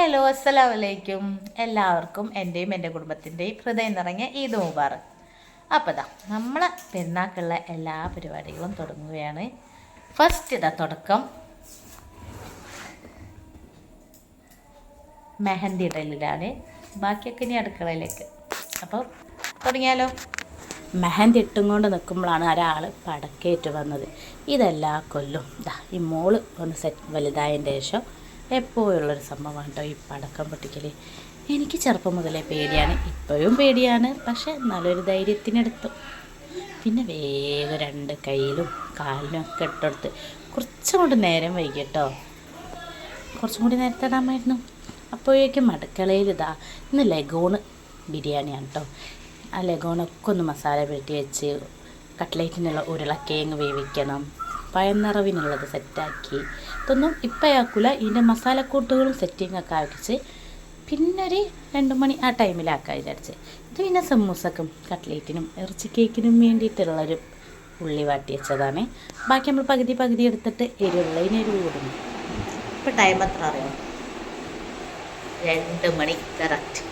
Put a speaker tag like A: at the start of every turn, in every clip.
A: Hello അസ്സലാമു വലൈക്കും എല്ലാവർക്കും എന്റെയും എന്റെ കുടുംബത്തിന്റെയും ഹൃദയം നിറഞ്ഞ ഈദ് മുബാറക്. അപ്പോൾ ഇതാ നമ്മളെ പെരുന്നാക്കുള്ള എല്ലാ പരിപാടികളും തുടങ്ങുകയാണ്. ഫസ്റ്റ് ഇതാ തുടക്കം. മെഹന്തി ഇടലിലാണ്. ബാക്കിയൊക്കെ ഇനി അടുക്കളയിലേക്ക്. അപ്പോൾ തുടങ്ങിയാലോ? മെഹന്തി ഇട്ടും കൊണ്ട് നിൽക്കുമ്പോഴാണ് ഒരാൾ പടക്കേറ്റ് വന്നത്. ഇതെല്ലാ കൊല്ലും. ഇതാ ഈ മോൾ ഒന്ന് സെറ്റ് വലുതായതിന്റെ ശേഷം എപ്പോഴുള്ളൊരു സംഭവമാണ് കേട്ടോ ഈ പടക്കം പൊട്ടിക്കൽ എനിക്ക് ചെറുപ്പം മുതലേ പേടിയാണ്. ഇപ്പോഴും പേടിയാണ്. പക്ഷേ നല്ലൊരു ധൈര്യത്തിനെടുത്തു. പിന്നെ വേഗം രണ്ട് കയ്യിലും കാലിനും ഒക്കെ ഇട്ടെടുത്ത് കുറച്ചും കൂടി നേരം വൈകി കേട്ടോ. കുറച്ചും കൂടി നേരത്തെ ഇടാമായിരുന്നു അപ്പോഴേക്കും അടുക്കളയിൽ ഇതാ ഇന്ന് ലഗോണ് ബിരിയാണിയാണ് കേട്ടോ. ആ ലഗോണൊക്കെ ഒന്ന് മസാല പുരട്ടി വെച്ച് കട്ട്ലേറ്റിനുള്ള ഉരുളക്കിഴങ്ങ് വേവിക്കണം. പഴനിറവിനുള്ളത് സെറ്റാക്കി. ഇതൊന്നും ഇപ്പം ആക്കൂല ഇതിന്റെ മസാലക്കൂട്ടുകളും സെറ്റിംഗ് ഒക്കെ ആക്കിച്ച് പിന്നെ ഒരു രണ്ട് മണി ആ ടൈമിലാക്കാൻ വിചാരിച്ച്. ഇത് പിന്നെ സമൂസക്കും കട്ട്ലേറ്റിനും ഇറച്ചി കേക്കിനും വേണ്ടിയിട്ടുള്ളൊരു ഉള്ളി വാട്ടി വെച്ചതാണ്. ബാക്കി നമ്മൾ പകുതി പകുതി എടുത്തിട്ട് എരിവുള്ളതിന് എരിവ് കൊടുക്കും ഇപ്പം ടൈം എത്ര അറിയാം? രണ്ട് മണി കറക്റ്റ്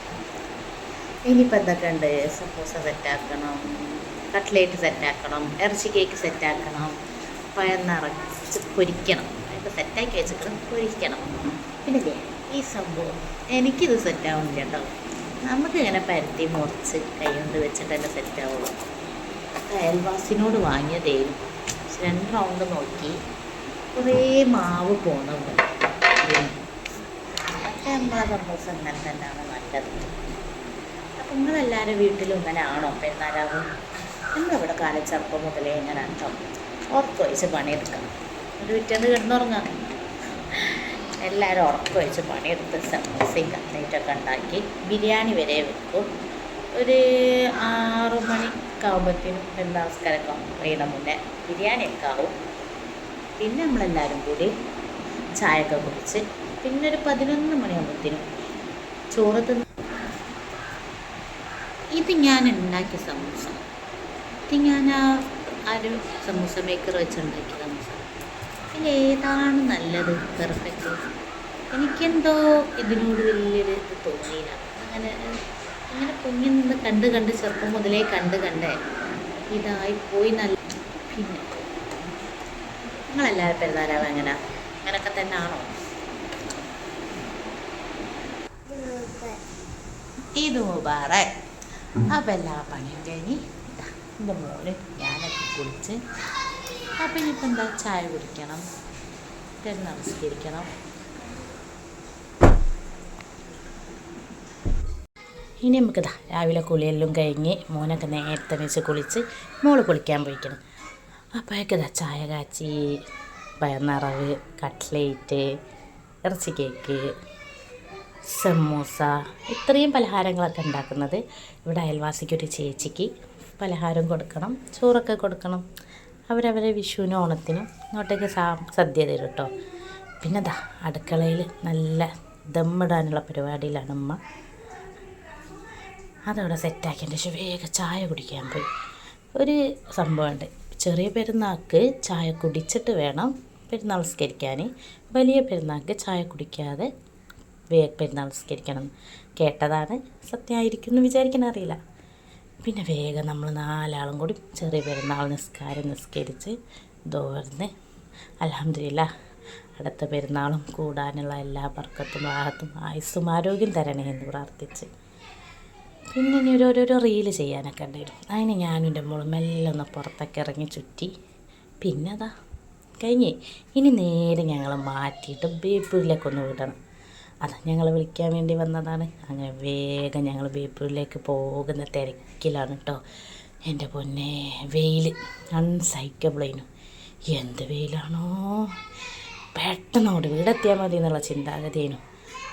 A: ഇനിയിപ്പോൾ എന്തൊക്കെ ഉണ്ട്? സമൂസ സെറ്റാക്കണം കട്ട്ലേറ്റ് സെറ്റാക്കണം ഇറച്ചി കേക്ക് സെറ്റാക്കണം പഴം നിറച്ച് പൊരിക്കണം ഇപ്പോൾ സെറ്റാക്കി വെച്ചിട്ട് പൊരിക്കണം. പിന്നെ ഈ സംഭവം എനിക്കിത് സെറ്റാവുന്നില്ല കേട്ടോ നമുക്ക് ഇങ്ങനെ പരത്തി മുറിച്ച് കൈ കൊണ്ട് വെച്ചിട്ട് തന്നെ സെറ്റാവുള്ളൂ അയൽവാസിനോട് വാങ്ങിയതേലും രണ്ട് റൗണ്ട് നോക്കി കുറേ മാവ് പക്ഷേ നമ്മളെ സമൂസ ഇങ്ങനെ തന്നെയാണ് നല്ലത്. അപ്പം നിങ്ങളെല്ലാവരും വീട്ടിലും ഇങ്ങനെ ആണോ പെരുന്നാലാവും നമ്മളിവിടെ കാലച്ചപ്പം മുതലേ ഇങ്ങനെ കേട്ടോ ഉറക്കൊഴിച്ച് പണിയെടുക്കണം. ഒരു വിറ്റന്ന് കിടന്നുറങ്ങാം. എല്ലാവരും ഉറക്കൊഴിച്ച് പണിയെടുത്ത് സമൂസയും കട്ട്ലേറ്റൊക്കെ ഉണ്ടാക്കി ബിരിയാണി വരെ വെക്കും. ഒരു ആറു മണിയൊക്കെ ആകുമ്പോഴത്തേനും പെരുന്നാസ്കാരമൊക്കെ കഴിയണം മുന്നേ ബിരിയാണിയൊക്കെ ആവും. പിന്നെ നമ്മളെല്ലാവരും കൂടി ചായയൊക്കെ കുടിച്ച് പിന്നെ ഒരു പതിനൊന്ന് മണിയാകുമ്പോഴത്തേനും ചോറ് തിന്ന് ഇത് ഞാൻ ഉണ്ടാക്കിയ സമൂസ. ഇത് ഞാൻ ആ ഒരു സമൂസ മേക്കർ വെച്ചുണ്ടാക്കിയ സമൂസ. പിന്നെ ഏതാണ് നല്ലത്? പെർഫെക്റ്റ് എനിക്കെന്തോ ഇതിനോട് വലിയൊരു ഇത് തോന്നിയില്ല. അങ്ങനെ ഇങ്ങനെ കുഞ്ഞിൽ നിന്ന് കണ്ട് കണ്ട് ചെറുപ്പം മുതലേ കണ്ട് കണ്ടേ ഇതായി പോയി നല്ല പിന്നെ നിങ്ങളെല്ലാവരും പെരുന്നാലാവും എങ്ങനെ അങ്ങനെയൊക്കെ തന്നെ ആണോ ഇത് മുബാറേ അപ്പം എല്ലാ പണിയും കഴിഞ്ഞ് എന്റെ മോന് ഞാനൊക്കെ കുളിച്ച് അപ്പം ഇനിയിപ്പോൾ എന്താ ചായ കുടിക്കണം? തരം നമസ്കരിക്കണം ഇനി നമുക്ക് ഇതാ രാവിലെ കുളിയെല്ലാം കഴിഞ്ഞ് മോനൊക്കെ നേരത്തെ വെച്ച് കുളിച്ച് മോൾ കുളിക്കാൻ പോയിക്കണം. അപ്പോഴേക്കിതാ ചായ കാച്ചി പയർനിറവ് കട്ട്ലേറ്റ് ഇറച്ചി കേക്ക് സമൂസ ഇത്രയും പലഹാരങ്ങളൊക്കെ ഉണ്ടാക്കുന്നത് ഇവിടെ അയൽവാസിക്കൊരു ചേച്ചിക്ക് പലഹാരം കൊടുക്കണം ചോറൊക്കെ കൊടുക്കണം. അവരവരെ വിഷുവിനും ഓണത്തിനും ഇങ്ങോട്ടേക്ക് സാ സദ്യ തരും കേട്ടോ പിന്നെ ദാ അടുക്കളയിൽ നല്ല ദമ്മിടാനുള്ള പരിപാടിയിലാണ് ഉമ്മ. അതവിടെ സെറ്റാക്കിയതിന്റെ ശേഷം വേഗം ചായ കുടിക്കാൻ പോയി. ഒരു സംഭവമുണ്ട് ചെറിയ പെരുന്നാൾക്ക് ചായ കുടിച്ചിട്ട് വേണം പെരുന്നാൾ സ്കരിക്കാൻ വലിയ പെരുന്നാൾക്ക് ചായ കുടിക്കാതെ പെരുന്നാൾ നിസ്കരിക്കണം. കേട്ടതാണ് സത്യമായിരിക്കും എന്ന് വിചാരിക്കാൻ അറിയില്ല. പിന്നെ വേഗം നമ്മൾ നാലാളും കൂടി ചെറിയ പെരുന്നാൾ നിസ്കാരം നിസ്കരിച്ച് ദോർന്ന് അലഹമില്ല അടുത്ത പെരുന്നാളും കൂടാനുള്ള എല്ലാ ബർക്കത്തും ആഹത്തും ആയുസ്സും ആരോഗ്യം തരണേ എന്ന് പ്രാർത്ഥിച്ച്. പിന്നെ ഇനി ഓരോരോ റീൽ ചെയ്യാനൊക്കെ ഉണ്ടായിരുന്നു അതിന് ഞാനും എന്റെ മോളും മെല്ലെ ഒന്ന് പുറത്തൊക്കെ ഇറങ്ങി ചുറ്റി. പിന്നെ അതാ കഴിഞ്ഞേ. ഇനി നേരെ ഞങ്ങൾ മാറ്റിയിട്ട് ബേപ്പൂരിലേക്കൊന്ന് വിടണം. അതാ ഞങ്ങൾ വിളിക്കാൻ വേണ്ടി വന്നതാണ്. അങ്ങനെ വേഗം ഞങ്ങൾ ബേപ്പൂരിലേക്ക് പോകുന്ന തിരക്കിലാണ് കേട്ടോ എന്റെ പൊന്നെ വെയിൽ അൺസൈക്കബിളേനു എന്ത് വെയിലാണോ? പെട്ടെന്ന് അവിടെ വീടെത്തിയാൽ മതി എന്നുള്ള ചിന്താഗതിയേനു.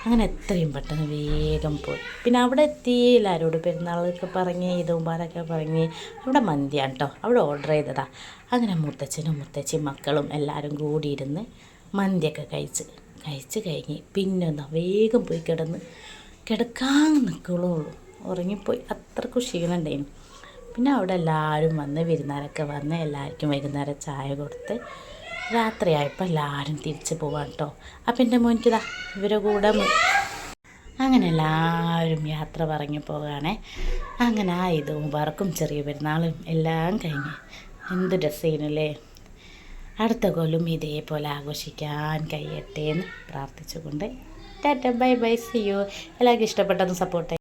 A: അങ്ങനെ എത്രയും പെട്ടെന്ന് വേഗം പോയി. പിന്നെ അവിടെ എത്തി എല്ലാവരോട് പെരുന്നാളൊക്കെ പറഞ്ഞ് ഇതുമ്പാലൊക്കെ പറഞ്ഞ്. അവിടെ മന്തിയാണ് കേട്ടോ അവിടെ ഓർഡർ ചെയ്തതാണ് അങ്ങനെ മുത്തച്ഛനും മുത്തച്ഛയും മക്കളും എല്ലാവരും കൂടിയിരുന്ന് മന്തിയൊക്കെ കഴിച്ച്. കഴിച്ച് കഴിഞ്ഞ് പിന്നെ ഒന്ന് വേഗം പോയി കിടന്ന് കിടക്കാൻ നിൽക്കുള്ളൂ ഉറങ്ങിപ്പോയി. അത്രക്കും ക്ഷീണമുണ്ടായിരുന്നു പിന്നെ അവിടെ എല്ലാവരും വന്ന് വിരുന്നാരൊക്കെ വന്ന് എല്ലാവർക്കും വൈകുന്നേരം ചായ കൊടുത്ത് രാത്രിയായപ്പോൾ എല്ലാവരും തിരിച്ച് പോവാം കേട്ടോ അപ്പം എന്റെ മോനിക്കിതാ ഇവരെ കൂടെ അങ്ങനെ എല്ലാവരും യാത്ര പറഞ്ഞു പോവുകയാണേ അങ്ങനെ ആ ഇതും വർക്കും ചെറിയ പെരുന്നാളും എല്ലാം കഴിഞ്ഞ്. എന്ത് രസേനല്ലേ അടുത്ത കൊല്ലം ഇതേപോലെ ആഘോഷിക്കാൻ കഴിയട്ടെ എന്ന് പ്രാർത്ഥിച്ചുകൊണ്ട് tata bye bye see you എല്ലാവർക്കും ഇഷ്ടപ്പെട്ടൊന്ന് സപ്പോർട്ട്